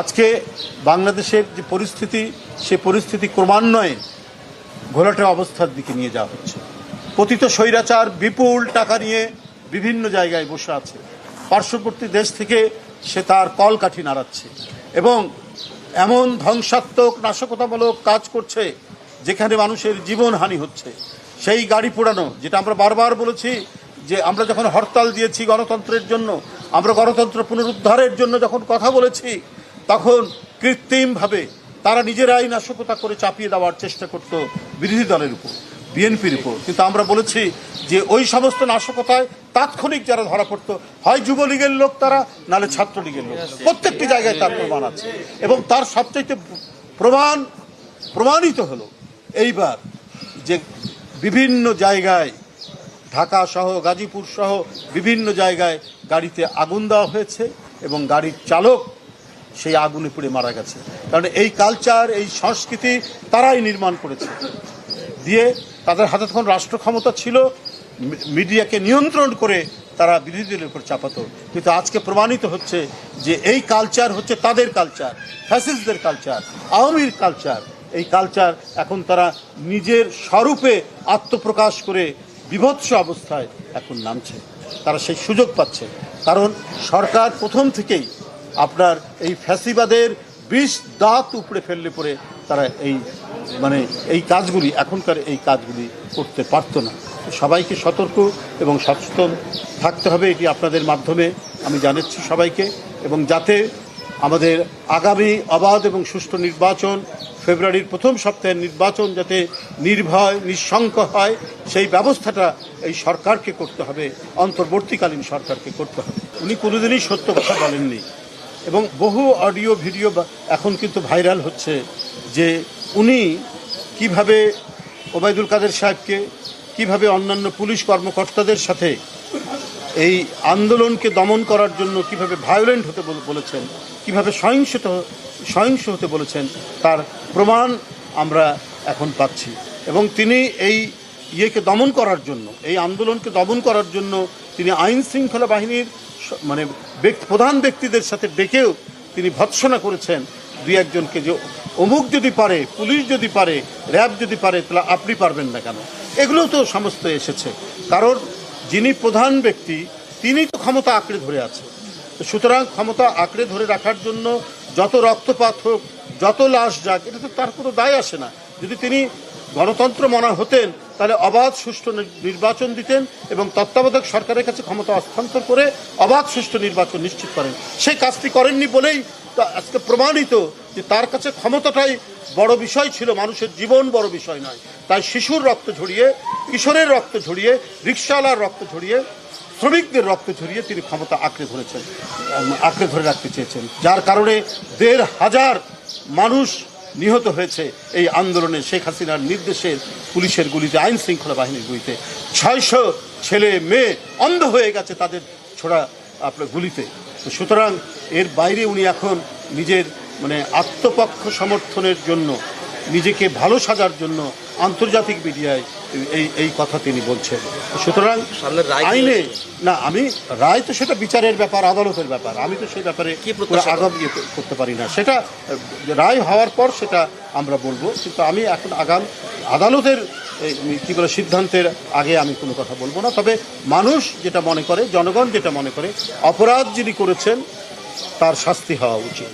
আজকে বাংলাদেশের যে পরিস্থিতি সে পরিস্থিতি ক্রমান্বয়ে ঘোলাটে অবস্থার দিকে নিয়ে যাওয়া হচ্ছে। পতিত স্বৈরাচার, বিপুল টাকা নিয়ে বিভিন্ন জায়গায় বসে আছে। পার্শ্ববর্তী দেশ থেকে সে তার কলকাঠি নাড়াচ্ছে এবং এমন ধ্বংসাত্মক, নাশকতামূলক কাজ করছে যেখানে মানুষের জীবনহানি হচ্ছে। সেই গাড়ি পোড়ানো, যেটা আমরা বারবার বলেছি যে আমরা যখন হরতাল দিয়েছি গণতন্ত্রের জন্য, আমরা গণতন্ত্র পুনরুদ্ধারের জন্য যখন কথা বলেছি তখন কৃত্রিমভাবে তারা নিজেরাই নাশকতা করে চাপিয়ে দেওয়ার চেষ্টা করত বিরোধী দলের উপর, বিএনপির উপর। কিন্তু আমরা বলেছি যে ওই সমস্ত নাশকতায় তাৎক্ষণিক যারা ধরা পড়তো, হয় যুবলীগের লোক তারা নালে ছাত্রলীগের লোক প্রত্যেকটি জায়গায় তার প্রমাণ আছে। এবং তার সবচাইতে প্রমাণ, প্রমাণিত হলো এইবার যে বিভিন্ন জায়গায়, ঢাকা সহ, গাজীপুর সহ বিভিন্ন জায়গায় গাড়িতে আগুন দেওয়া হয়েছে এবং গাড়ির চালক সেই আগুনে পুড়ে মারা গেছে। কারণ এই কালচার এই সংস্কৃতি তারাই নির্মাণ করেছে। দিয়ে তাদের হাতে তখন রাষ্ট্র ক্ষমতা ছিল, মিডিয়াকে নিয়ন্ত্রণ করে তারা বিরোধীদের উপর চাপাতো। কিন্তু আজকে প্রমাণিত হচ্ছে যে এই কালচার হচ্ছে তাদের কালচার ফ্যাসিস্টদের কালচার আওয়ামীর কালচার এই কালচার এখন তারা নিজের স্বরূপে আত্মপ্রকাশ করে বিভৎস অবস্থায় এখন নামছে। তারা সেই সুযোগ পাচ্ছে। কারণ সরকার প্রথম থেকেই আপনার এই ফ্যাসিবাদের বিষ দাঁত উপড়ে ফেললে পরে তারা এই মানে এই কাজগুলি, এখনকার এই কাজগুলি করতে পারতো না। সবাইকে সতর্ক এবং সচেতন থাকতে হবে, এটি আপনাদের মাধ্যমে আমি জানাচ্ছি সবাইকে। এবং যাতে আমাদের আগামী অবাধ এবং সুষ্ঠু নির্বাচন, ফেব্রুয়ারির প্রথম সপ্তাহের নির্বাচন যাতে নির্ভয় নিঃশঙ্ক হয়, সেই ব্যবস্থাটা এই সরকারকে করতে হবে, অন্তর্বর্তীকালীন সরকারকে করতে হবে। উনি কোনোদিনই সত্য কথা বলেননি। এবং বহু অডিও, ভিডিও এখন কিন্তু ভাইরাল হচ্ছে যে উনি কীভাবে ওবায়দুল কাদের সাহেবকে, কীভাবে অন্যান্য পুলিশ কর্মকর্তাদের সাথে এই আন্দোলনকে দমন করার জন্য কীভাবে ভায়োলেন্ট হতে বলেছেন, কীভাবে সহিংসত সহিংস হতে বলেছেন, তার প্রমাণ আমরা এখন পাচ্ছি। এবং তিনি এই ইয়েকে দমন করার জন্য, এই আন্দোলনকে দমন করার জন্য তিনি আইন শৃঙ্খলা বাহিনীর মানে ব্যক্তি- প্রধান ব্যক্তিদের সাথে ডেকেও তিনি ভৎসনা করেছেন। দুই একজনকে যে অমুক যদি পারে, পুলিশ যদি পারে, র্যাব যদি পারে, তাহলে আপনি পারবেন না কেন? এগুলোও তো সমস্ত এসেছে। কারণ যিনি প্রধান ব্যক্তি, তিনি তো ক্ষমতা আঁকড়ে ধরে আছে। সুতরাং ক্ষমতা আঁকড়ে ধরে রাখার জন্য যত রক্তপাত হোক, যত লাশ যাক, এটা তো তার কোনো দায় আসে না। যদি তিনি গণতন্ত্র মনা হতেন তাহলে অবাধ সুষ্ঠু নির্বাচন দিতেন এবং তত্ত্বাবধায়ক সরকারের কাছে ক্ষমতা হস্তান্তর করে অবাধ সুষ্ঠু নির্বাচন নিশ্চিত করেন। সেই কাজটি করেননি বলেই আজকে প্রমাণিত যে তার কাছে ক্ষমতাটাই বড় বিষয় ছিল, মানুষের জীবন বড় বিষয় নয়। তাই শিশুর রক্ত ঝরিয়ে, কিশোরের রক্ত ঝরিয়ে, রিক্সাওয়ালার রক্ত ঝরিয়ে, শ্রমিকদের রক্ত ঝরিয়ে তিনি ক্ষমতা আঁকড়ে ধরেছেন, আঁকড়ে ধরে রাখতে চেয়েছেন। যার কারণে দেড় হাজার মানুষ নিহত হয়েছে এই আন্দোলনে শেখ হাসিনার নির্দেশের পুলিশের গুলিতে, আইন শৃঙ্খলা বাহিনীর গুলিতে। ছয়শো ছেলে মেয়ে অন্ধ হয়ে গেছে তাদের ছোড়া আপনার গুলিতে। তো সুতরাং এর বাইরে উনি এখন নিজের মানে আত্মপক্ষ সমর্থনের জন্য নিজেকে ভালো সাজার জন্য আন্তর্জাতিক মিডিয়ায় এই এই কথা তিনি বলছেন। সুতরাং আইনে না আমি রায় তো সেটা বিচারের ব্যাপার আদালতের ব্যাপার। আমি তো সেই ব্যাপারে আগাম ইয়ে করতে পারি না। সেটা রায় হওয়ার পর সেটা আমরা বলব কিন্তু আমি এখন আগাম আদালতের কি বলে সিদ্ধান্তের আগে আমি কোনো কথা বলব না। তবে মানুষ যেটা মনে করে জনগণ যেটা মনে করে অপরাধ যিনি করেছেন তার শাস্তি হওয়া উচিত।